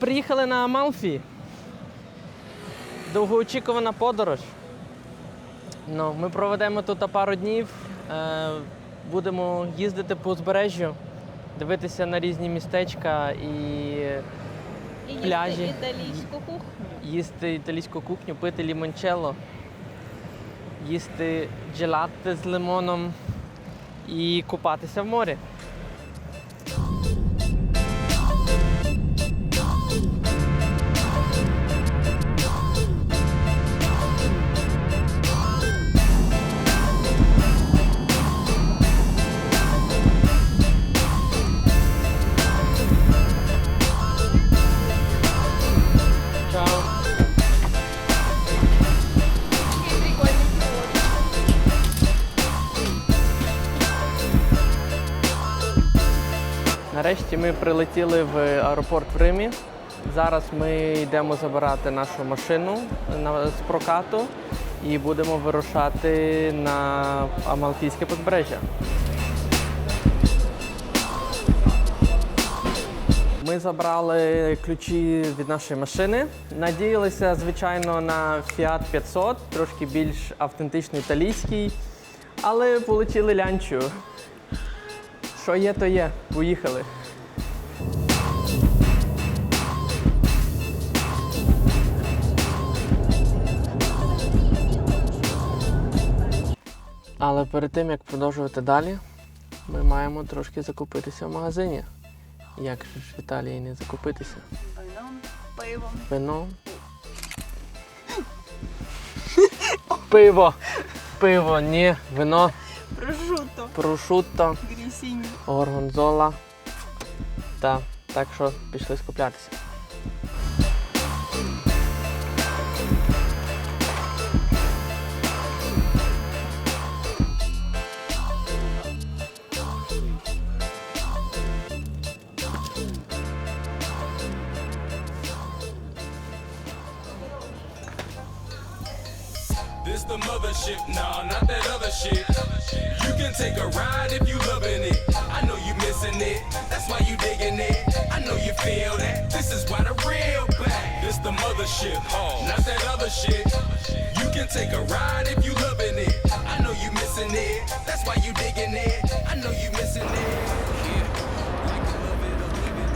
Приїхали на Амалфі. Довгоочікувана подорож. Ну, ми проведемо тут пару днів. Е, будемо їздити по узбережжю, дивитися на різні містечка і І Пляжі. їсти італійську кухню. їсти італійську кухню, пити лімончелло, їсти джелати з лимоном і купатися в морі. Ми прилетіли в аеропорт в Римі. Зараз ми йдемо забирати нашу машину з прокату і будемо вирушати на Амалфійське узбережжя. Ми забрали ключі від нашої машини. Надіялися, звичайно, на Fiat 500, трошки більш автентичний італійський, але отримали лянчу. Що є, то є. Поїхали. Але перед тим як продовжувати далі, ми маємо трошки закупитися в магазині. Як же ж в Італії не закупитися? Вином, пивом. Вино. Пиво. Пиво, ні, вино, Прошуто. прошутто, Грісіні. горгонзола. Та, так що пішли скуплятися. Take a ride if you loving it. I know you missing it, that's why you digging it. I know you missing it.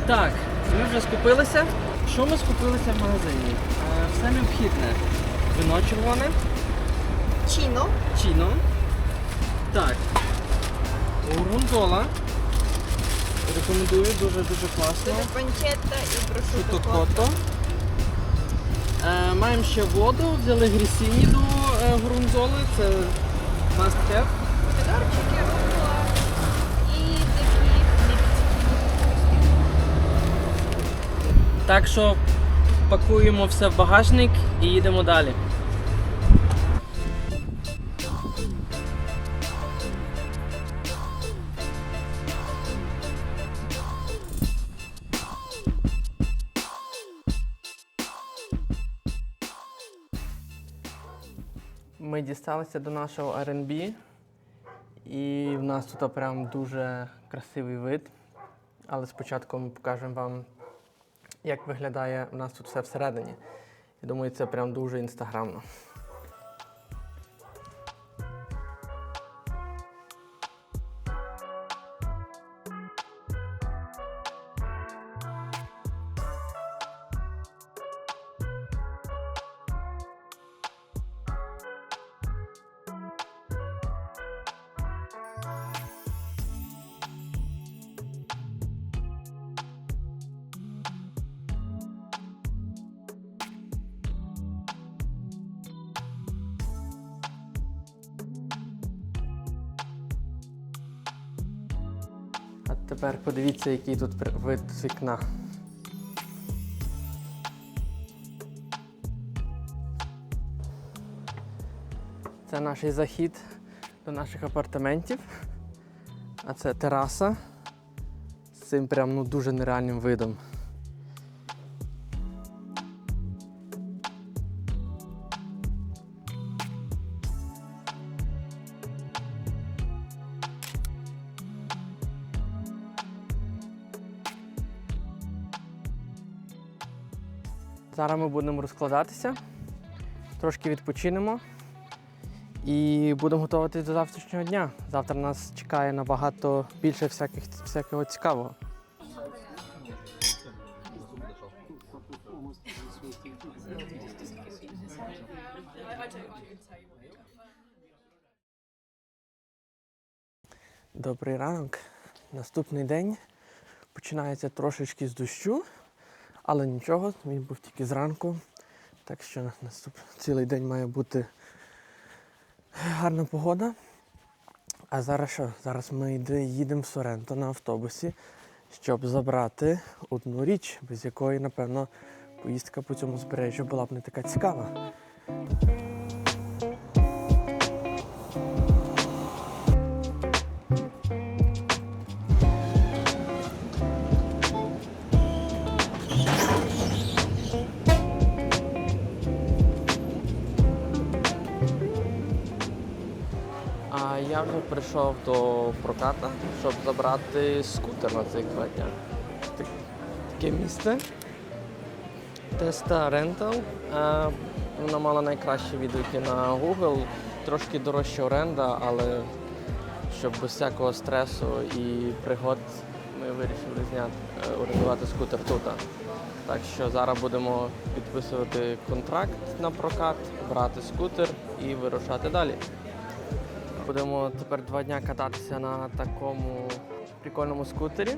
Так, ми вже скупилися. Що ми скупилися в магазині? Е, Все необхідне. Вино червоне, Чіно. чіно. Так. Горгонзола. Рекомендую, дуже-дуже класно. Панчетта і прошуто. Шуто кото. Е, маємо ще воду, взяли грісініду е, це must have. Помідорчики, рукола. І такі хлібці. Так що пакуємо все в багажник і їдемо далі. Дісталися до нашого R&B і в нас тут прям дуже красивий вид. Але спочатку ми покажемо вам як виглядає у нас тут все всередині. Я думаю, це прям дуже інстаграмно. Тепер подивіться, який тут вид з вікна. Це наш захід до наших апартаментів. А це тераса з цим прям ну, дуже нереальним видом. Зараз ми будемо розкладатися, трошки відпочинемо і будемо готуватися до завтрашнього дня. Завтра нас чекає набагато більше всяких, всякого цікавого. Добрий ранок. Наступний день починається трошечки з дощу, але нічого, він був тільки зранку. Так що наступ... цілий день має бути гарна погода. А зараз що? Зараз ми їдемо в Соренто на автобусі, щоб забрати одну річ, без якої, напевно, поїздка по цьому збережжю була б не така цікава. Я прийшов до проката, щоб забрати скутер на цих два. Таке місце. Теста Rental. Е, Вона мала найкращі відгуки на Google. Трошки дорожча оренда, але щоб без всякого стресу і пригод ми вирішили зняти, е, орендувати скутер тут. Так що зараз будемо підписувати контракт на прокат, брати скутер і вирушати далі. Будемо тепер два дня кататися на такому прикольному скутері.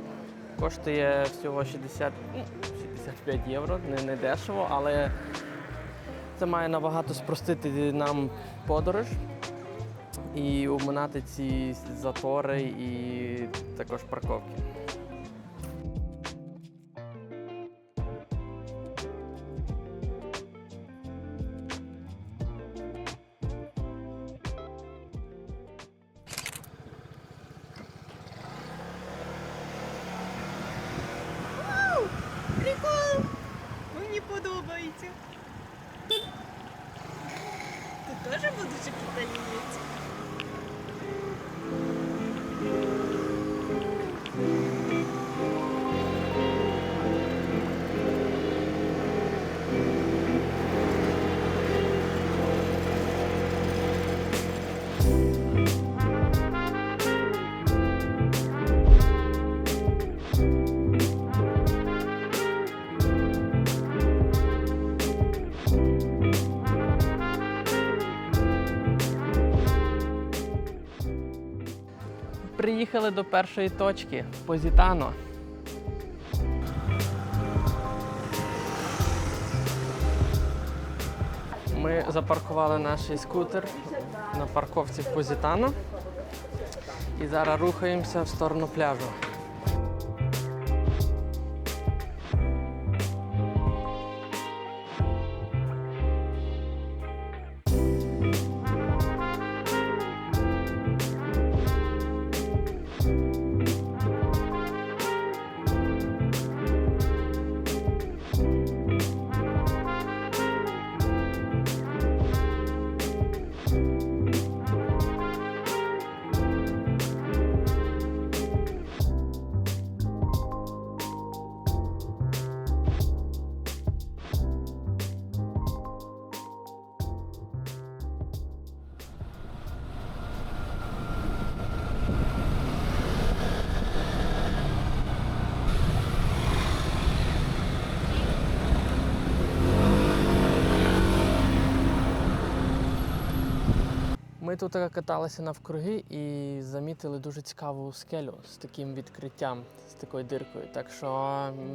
Коштує всього 60, ну, 65 євро, не, не дешево, але це має набагато спростити нам подорож і уминати ці затори і також парковки. Приїхали до першої точки Позітано. Ми запаркували наш скутер на парковці Позітано і зараз рухаємося в сторону пляжу. Ми тут каталися навкруги і замітили дуже цікаву скелю з таким відкриттям, з такою диркою. Так що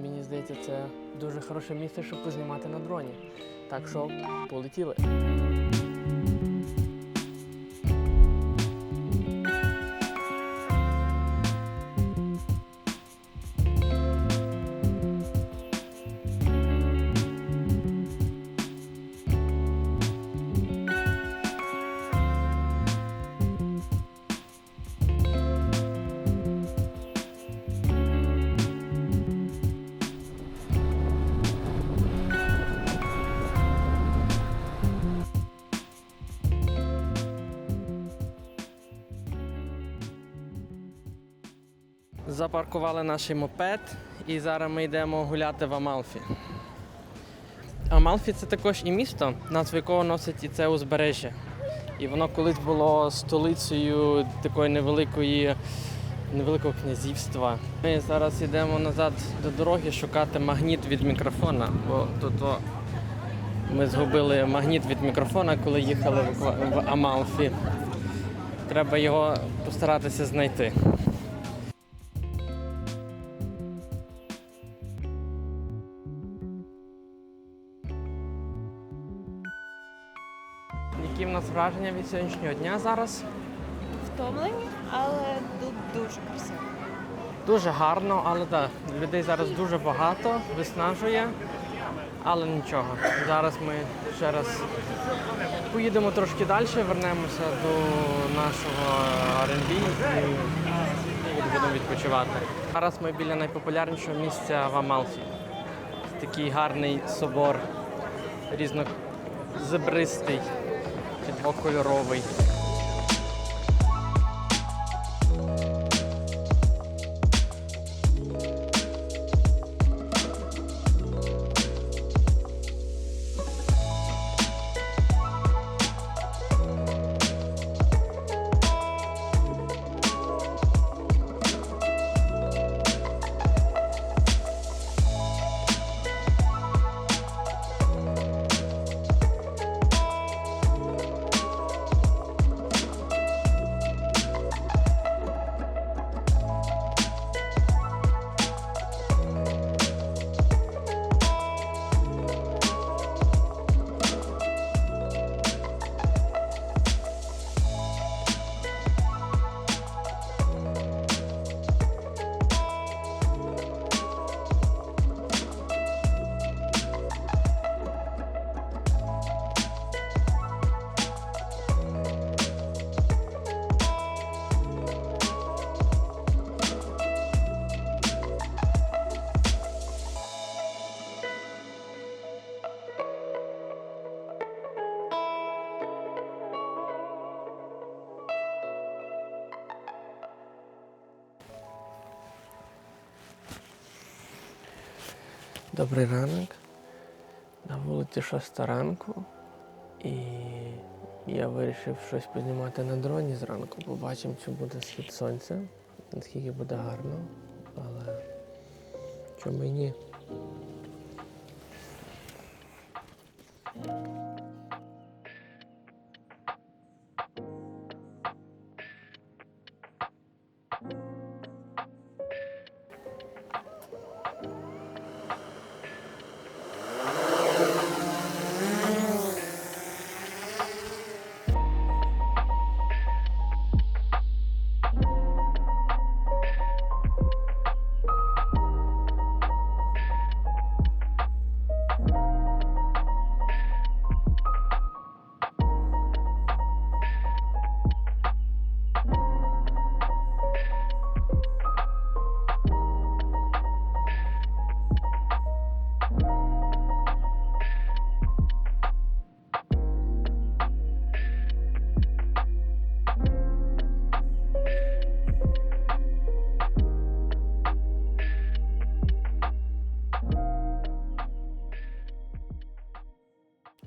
мені здається, це дуже хороше місце, щоб познімати на дроні. Так що полетіли. Запаркували наш мопед і зараз ми йдемо гуляти в Амалфі. Амалфі це також і місто, назву якого носить і це узбережжя. І воно колись було столицею такої невеликої, невеликого князівства. Ми зараз йдемо назад до дороги шукати магніт від мікрофона, бо тут ми згубили магніт від мікрофона, коли їхали в Амалфі. Треба його постаратися знайти. Які в нас враження від сьогоднішнього дня зараз? Втомлені, але тут дуже красиво. Дуже гарно, але так, людей зараз дуже багато, виснажує, але нічого. Зараз ми ще раз поїдемо трошки далі, вернемося до нашого R&B і будемо відпочивати. Зараз ми біля найпопулярнішого місця в Амалфі. Такий гарний собор, різнозебристий, двокольоровий. Добрий ранок. На вулиці 6 ранку. І я вирішив щось познімати на дроні зранку. Побачимо, чи буде схід сонця, наскільки буде гарно. Але чому і ні?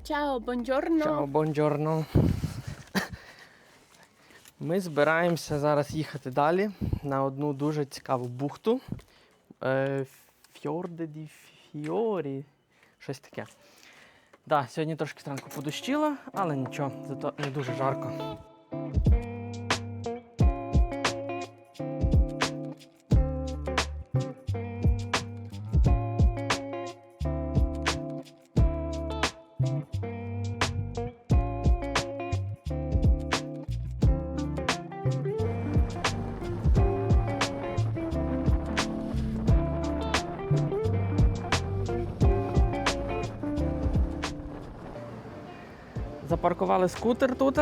Чао, бонджорно. Чао, бонджорно. Ми збираємося зараз їхати далі на одну дуже цікаву бухту. Е, Фьорде ді Фіорі. Щось таке. Да, сьогодні трошки зранку подощило, але нічого, зато не дуже жарко. Запаркували скутер тут.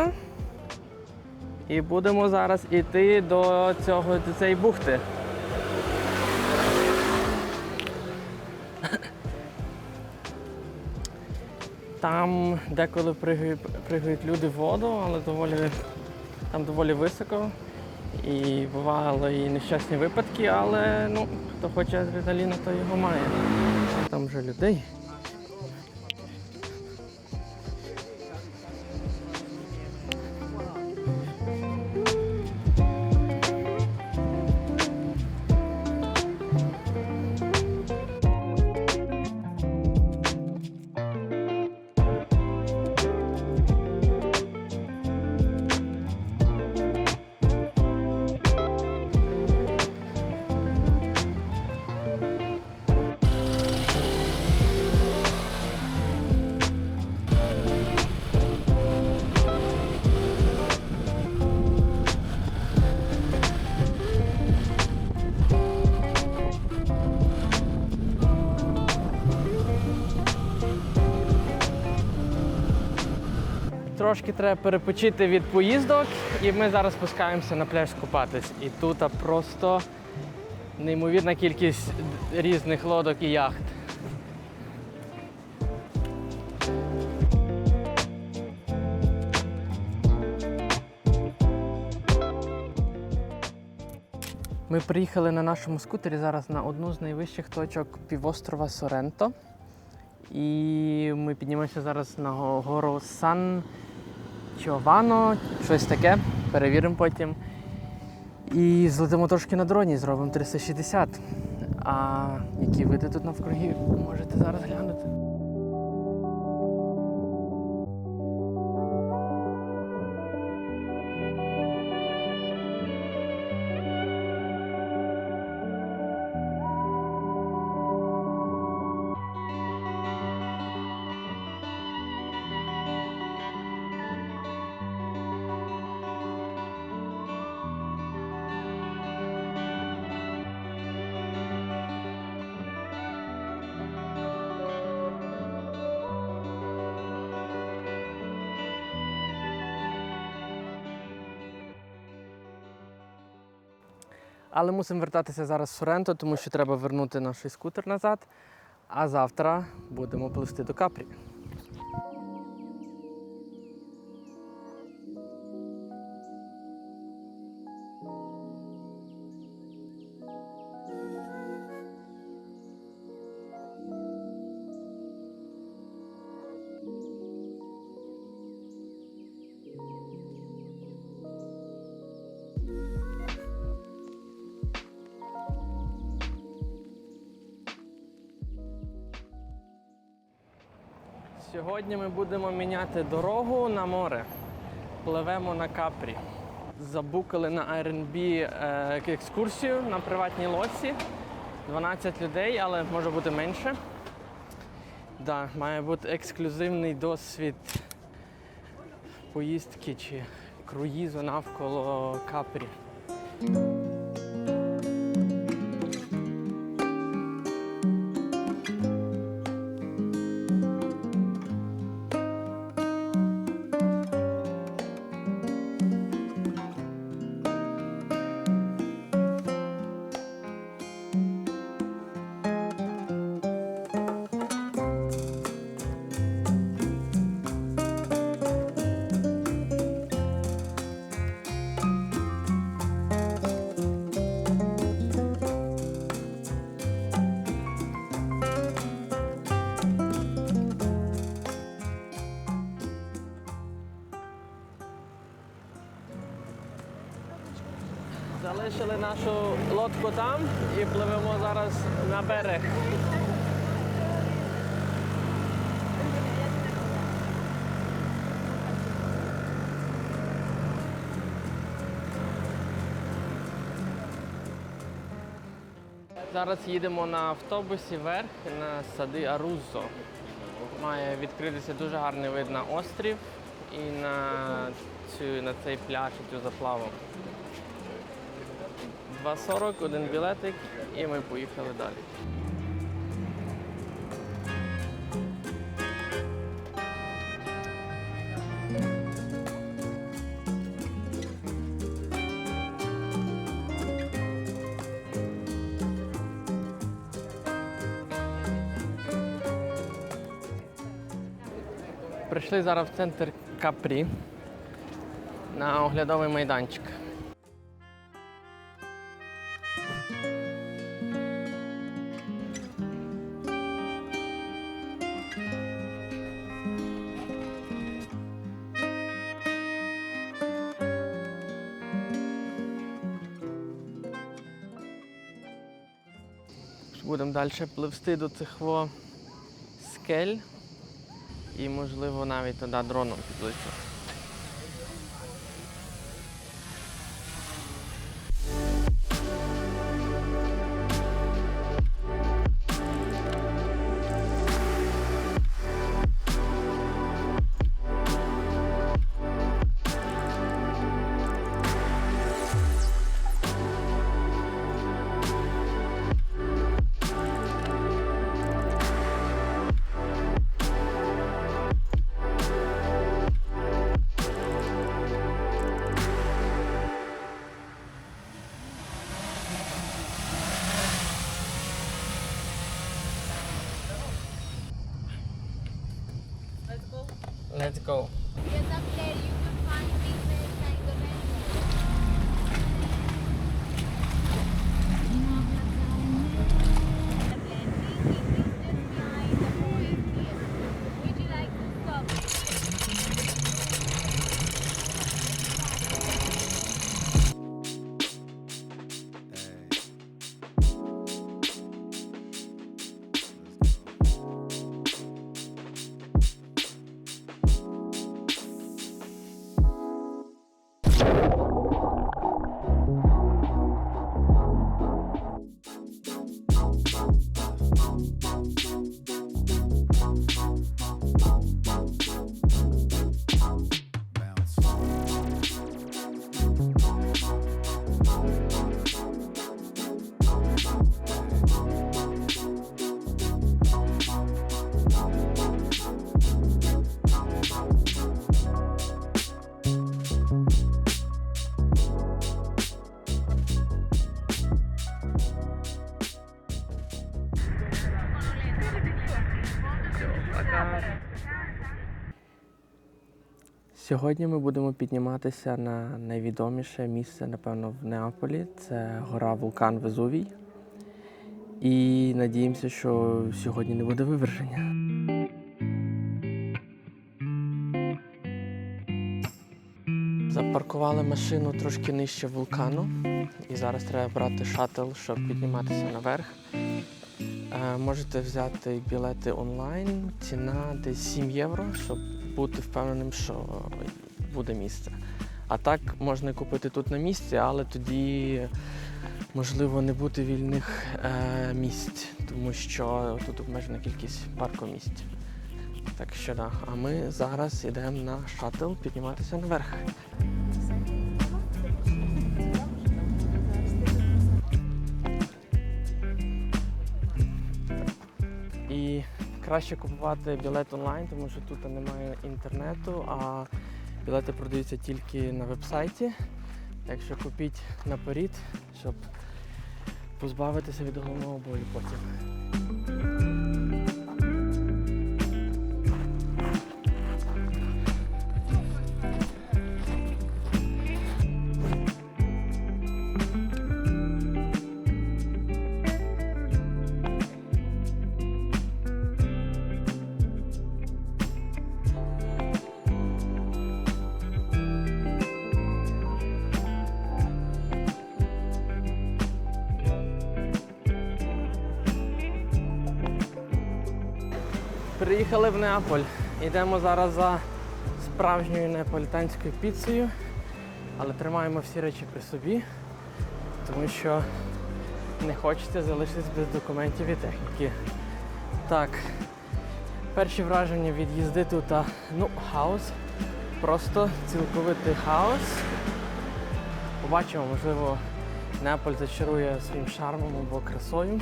І будемо зараз йти до цього до цієї бухти. Там деколи пригають, люди в воду, але доволі, там доволі високо. І бували і нещасні випадки, але ну, хто хоче адреналіну, то його має. Там вже людей. Трошки треба перепочити від поїздок, і ми зараз спускаємося на пляж купатись. І тут просто неймовірна кількість різних лодок і яхт. Ми приїхали на нашому скутері зараз на одну з найвищих точок півострова Соренто. І ми піднімемося зараз на гору Сан Човано, щось таке, перевіримо потім. І злетимо трошки на дроні, зробимо 360. А які види тут навкруги, можете зараз глянути. Але мусимо вертатися зараз в Соренто, тому що треба вернути наш скутер назад. А завтра будемо плисти до Капрі. Сьогодні ми будемо міняти дорогу на море. Пливемо на Капрі. Забукали на Airbnb е, екскурсію на приватній лодці. 12 людей, але може бути менше. Да, має бути ексклюзивний досвід поїздки чи круїзу навколо Капрі. Лодку там і пливемо зараз на берег. Зараз їдемо на автобусі вверх на сади Арузо. Має відкритися дуже гарний вид на острів і на, цю, на цей пляж, і цю заплаву. 2,40, один білетик, і ми поїхали далі. Прийшли зараз в центр Капрі на оглядовий майданчик. Будемо далі пливсти до цих во скель і, можливо, навіть туди дроном підлетіти. Let's go. Сьогодні ми будемо підніматися на найвідоміше місце, напевно, в Неаполі. Це гора вулкан Везувій. І надіємося, що сьогодні не буде виверження. Запаркували машину трошки нижче вулкану, і зараз треба брати шаттл, щоб підніматися наверх. Е, Можете взяти білети онлайн. Ціна десь 7 євро, щоб бути впевненим, що буде місце. А так можна купити тут на місці, але тоді можливо не бути вільних е, місць, тому що тут обмежена кількість паркомісць. Так що да. А ми зараз йдемо на шатл підніматися наверх. Краще купувати білет онлайн, тому що тут немає інтернету, а білети продаються тільки на вебсайті. Так що купіть наперед, щоб позбавитися від головного болю потім. Неаполь. Йдемо зараз за справжньою неаполітанською піцею, але тримаємо всі речі при собі, тому що не хочеться залишитись без документів і техніки. Так, перші враження від їзди тут, ну, хаос. Просто цілковитий хаос. Побачимо, можливо, Неаполь зачарує своїм шармом або красою.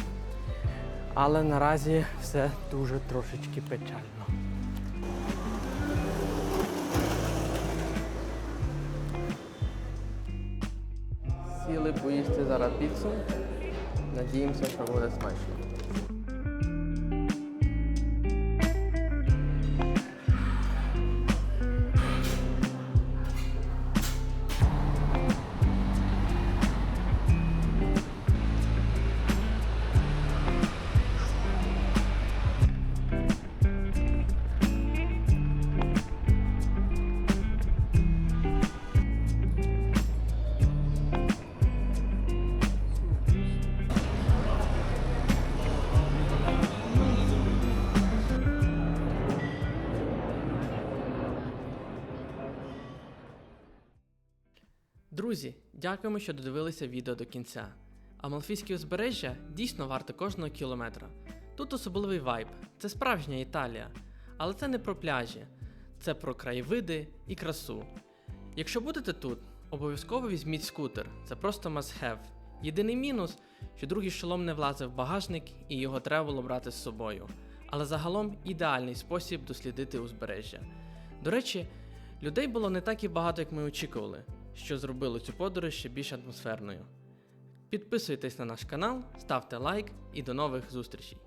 Але наразі все дуже трошечки печально. Сіли поїсти зараз піцу. Надіємося, що буде смачно. Друзі, дякуємо, що додивилися відео до кінця. Амалфійське узбережжя дійсно варте кожного кілометра. Тут особливий вайб, це справжня Італія. Але це не про пляжі, це про краєвиди і красу. Якщо будете тут, обов'язково візьміть скутер, це просто must have. Єдиний мінус, що другий шолом не влазив в багажник і його треба було брати з собою. Але загалом ідеальний спосіб дослідити узбережжя. До речі, людей було не так і багато, як ми очікували, що зробило цю подорож ще більш атмосферною. Підписуйтесь на наш канал, ставте лайк і до нових зустрічей!